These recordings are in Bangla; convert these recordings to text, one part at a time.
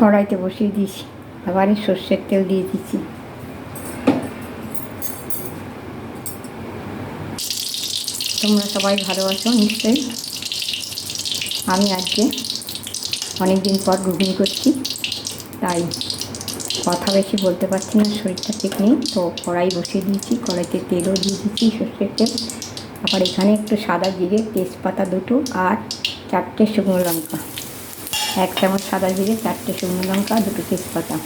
কড়াইতে বসিয়ে দিয়েছি। এবারে সর্ষের তেল দিয়ে দিচ্ছি। তোমরা সবাই ভালোবাসো নিশ্চয়ই। আমি আজকে অনেক দিন পর ঘুগনি করছি, তাই কথা বেশি বলতে পারছি না, শরীরটা ঠিক নেই, তো কড়াই বসিয়ে দিয়েছি, কড়াইতে তেলও দিয়ে দিচ্ছি সর্ষের তেল। আবার এখানে একটু সাদা জিরে, তেজপাতা দুটো আর চারটে শুকনো লঙ্কা। এক চামচ সাদা জিরে, চারটে শুকনো লঙ্কা, দুটো তেজপাতা।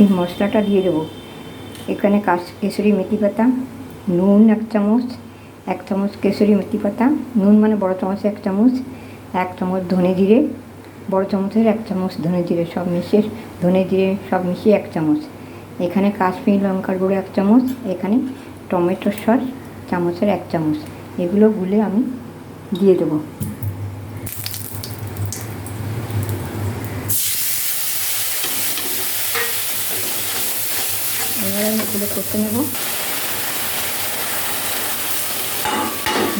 এই মশলাটা দিয়ে দেবো। এখানে কাশ কেশরি মেথি পাতা, নুন এক চামচ এক চামচ কেশরি মেথি পাতা, নুন মানে বড় চামচে এক চামচ এক চামচ ধনে জিরে বড় চামচের এক চামচ, ধনে জিরে সব মিশিয়ে, ধনে জিরে সব মিশিয়ে এক চামচ। এখানে কাশ্মীর লঙ্কার গুঁড়ো এক চামচ, এখানে টমেটো সস চামচের এক চামচ। এগুলো গুলে আমি দিয়ে দেবো। এবার আমি এগুলো করতে নেব।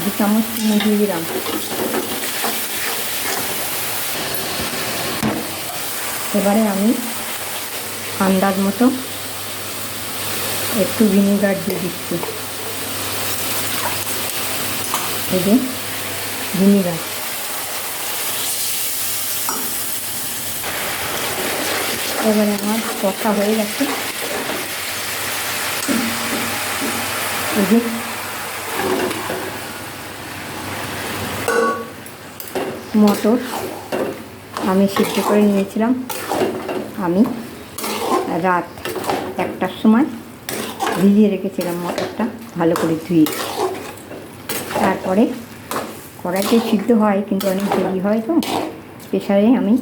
দু চামচ দিয়ে দিলাম। এবারে আমি আন্দাজ মতো একটু ভিনিগার দিয়ে দিচ্ছি। এই যে ভিনিগার। এবারে আমার কষা হয়ে গেছে। এই যে মটর। আমি সিদ্ধ করে নিয়েছিলাম। আমি রাত একটার সময় ভিজিয়ে রেখেছিলাম মটরটা, ভালো করে ধুয়ে। তারপরে কড়াইতে সিদ্ধ হয়, কিন্তু অনেক দেরি হয় তো। প্রেশারে আমি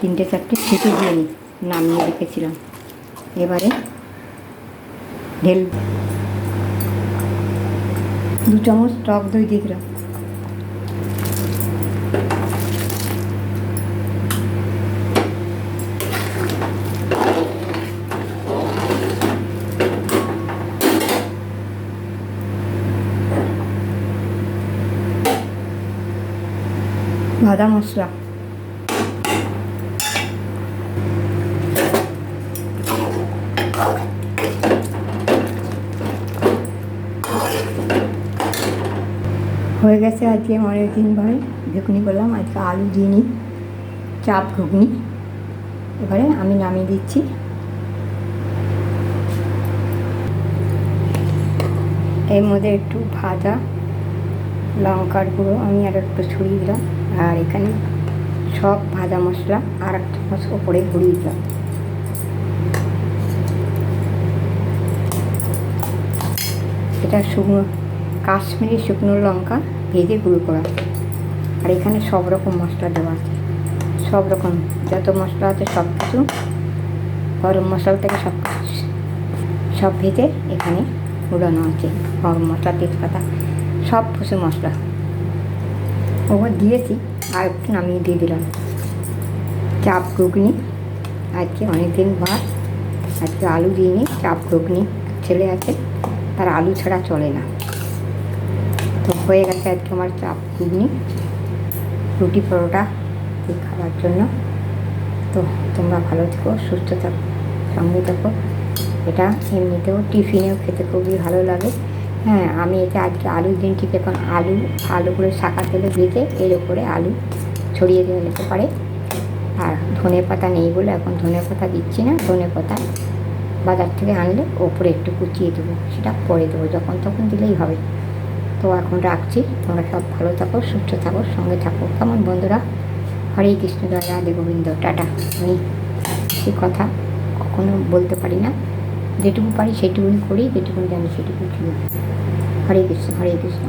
তিনটে চারটে সিটি দিয়ে নিই নামিয়ে রেখেছিলাম। এবারে ঢেল দু চামচ টক দই দিয়ে দিলাম। ভাজা মশলা। হয়ে গেছে আজকে অনেক দিন ভাই ঘুগনি করলাম আজকে আলু দিইনি চাপ ঘুগনি। এবারে আমি নামিয়ে দিচ্ছি। এর মধ্যে একটু ভাজা লঙ্কার গুঁড়ো আমি আর একটু ছড়িয়ে দিলাম। আর এখানে সব ভাজা মশলা আর এক চামচ ওপরে ঘুরিয়ে দিলাম। এটা শুকনো, কাশ্মীরি শুকনো লঙ্কা ভেজে গুঁড়ো করা। আর এখানে সব রকম মশলা দেওয়া আছে। সব রকম, যত মশলা আছে সব কিছু গরম মশলা থেকে সব সব ভেজে এখানে উড়ানো আছে। গরম মশলা, তেজপাতা, সব কিছু মশলা। ওপর দিয়েছি আর একটু নামিয়ে দিয়ে দিলাম। চাপ ঘুগনি, আজকে অনেক দিন বাদ, আজকে আলু দিইনি, চাপ ঘুগনি ছেলে আছে তার আলু ছাড়া চলে না। তো হয়ে গেছে আজকে আমার চাপ ঘুগনি, রুটি পরোটা খাওয়ার জন্য। তো তোমরা ভালো থেকো, সুস্থ থাকো, সঙ্গে থাকো। এটা এমনিতেও টিফিনেও খেতে খুবই ভালো লাগে। হ্যাঁ আমি এটা আজকে দিন ঠিক এখন আলু আলুগুলো শাখা তেলে ভেজে এর উপরে আলু ছড়িয়ে দেওয়া যেতে পারে। আর ধনে পাতা নেই বলে এখন ধনে পাতা দিচ্ছি না, ধনে পাতা বাজার থেকে আনলে ওপরে একটু কুচিয়ে দেবো, সেটা পরে দেবো, যখন তখন দিলেই হবে। তো এখন রাখছি, তোমরা সব ভালো থাকো, সুস্থ থাকো, সঙ্গে থাকো। কেমন বন্ধুরা? হরে কৃষ্ণ, জয় রাধে গোবিন্দ, টাটা। আমি সে কথা কখনো বলতে পারি না। যেটুকু পারি সেটুকুনি করি, যেটুকুনি জানি সেটুকু করি। হরে কৃষ্ণ হরে কৃষ্ণ